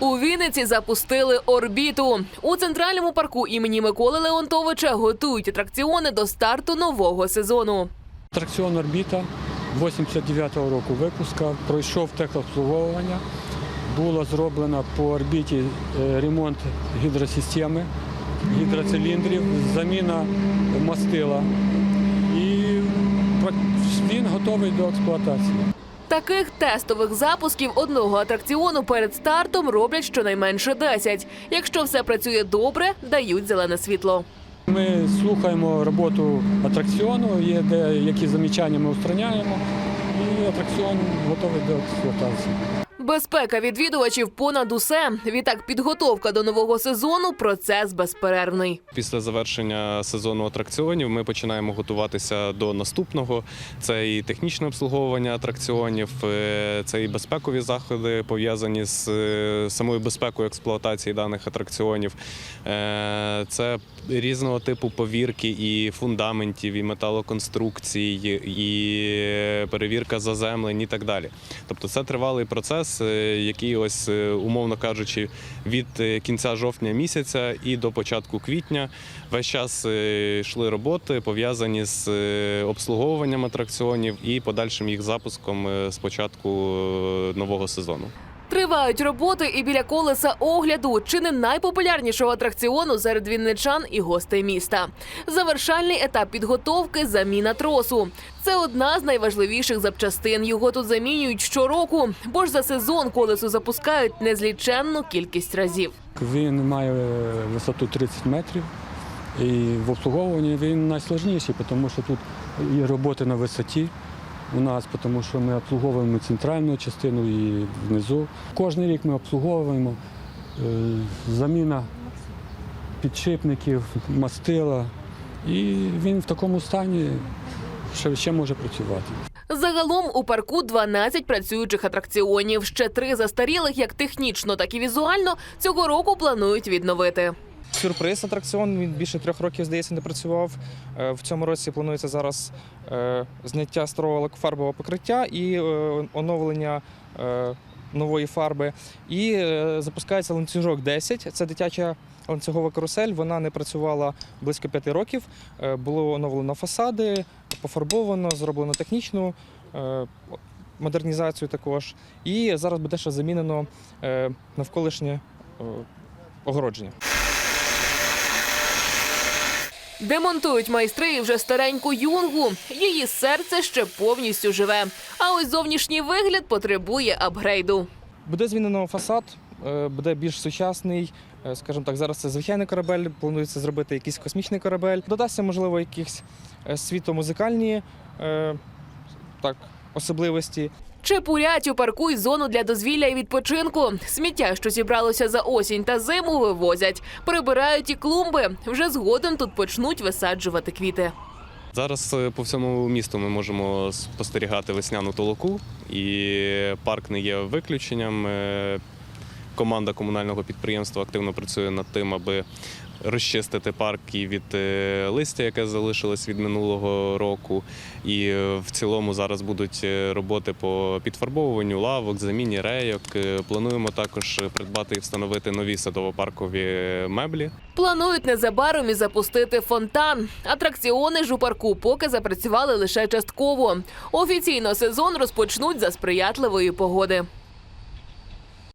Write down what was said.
У Вінниці запустили орбіту. У центральному парку імені Миколи Леонтовича готують атракціони до старту нового сезону. Атракціон Орбіта 89-го року випуска пройшов техобслуговування. Було зроблено по орбіті е, ремонт гідросистеми, гідроциліндрів, заміна мастила. І він готовий до експлуатації. Таких тестових запусків одного атракціону перед стартом роблять щонайменше 10. Якщо все працює добре, дають зелене світло. Ми слухаємо роботу атракціону, є деякі замічання ми устраняємо, і атракціон готовий до експлуатації. Безпека відвідувачів понад усе. Відтак, підготовка до нового сезону процес безперервний. Після завершення сезону атракціонів ми починаємо готуватися до наступного. Це і технічне обслуговування атракціонів, е, це і безпекові заходи пов'язані з е, самою безпекою експлуатації даних атракціонів. Е, Це різного типу повірки і фундаментів, і металоконструкцій, і перевірка заземлень і так далі. Тобто це тривалий процес, е, який ось, е, умовно кажучи, від е, кінця жовтня місяця і до початку квітня весь час йшли роботи пов'язані з обслуговуванням атракціонів і подальшим їх запуском з початку нового сезону. Тривають роботи і біля колеса огляду, чи не найпопулярнішого атракціону серед вінничан і гостей міста. Завершальний етап підготовки заміна тросу. Це одна з найважливіших запчастин. Його тут замінюють щороку, бо ж за сезон колесо запускають незліченну кількість разів. Він має висоту 30 метрів. І в обслуговуванні він найсложніший, тому що тут є роботи на висоті у нас, тому що ми обслуговуємо центральну частину і внизу. Кожен рік ми обслуговуємо е, заміна підшипників, мастила. І він в такому стані ще, ще може працювати. Загалом у парку 12 працюючих атракціонів. Ще три застарілих, як технічно, так і візуально, цього року планують відновити. Сюрприз атракціон. Він більше трьох років, здається, не працював. Е, В цьому році планується зараз е, зняття старого лакофарбового покриття і е, оновлення нової фарби. І запускається ланцюжок 10. Це дитяча ланцюгова карусель. Вона не працювала близько п'яти років. Було оновлено фасади, пофарбовано, зроблено технічну. Модернізацію також, і зараз буде ще замінено навколишнє огородження. Демонтують майстри вже стареньку юнгу. Її серце ще повністю живе. А ось зовнішній вигляд потребує апгрейду. Буде змінено фасад, е, буде більш сучасний. е, Скажімо так, зараз це звичайний корабель, планується зробити якийсь космічний корабель. Додасться, можливо, якісь е, світомузикальні так, особливості. Чепурять у парку й зону для дозвілля і відпочинку. Сміття, що зібралося за осінь та зиму, вивозять. Прибирають і клумби. Вже згодом тут почнуть висаджувати квіти. Зараз е, по всьому місту ми можемо спостерігати весняну толоку, і парк не є виключенням. Команда комунального підприємства активно працює над тим, аби розчистити парк і від е, листя, яке залишилось від минулого року. І е, в цілому зараз будуть е, роботи по підфарбовуванню лавок, заміні рейок. Плануємо також придбати і встановити нові садово-паркові меблі. Планують незабаром і запустити фонтан. Атракціони ж у парку поки запрацювали лише частково. Офіційно сезон розпочнуть за сприятливої погоди.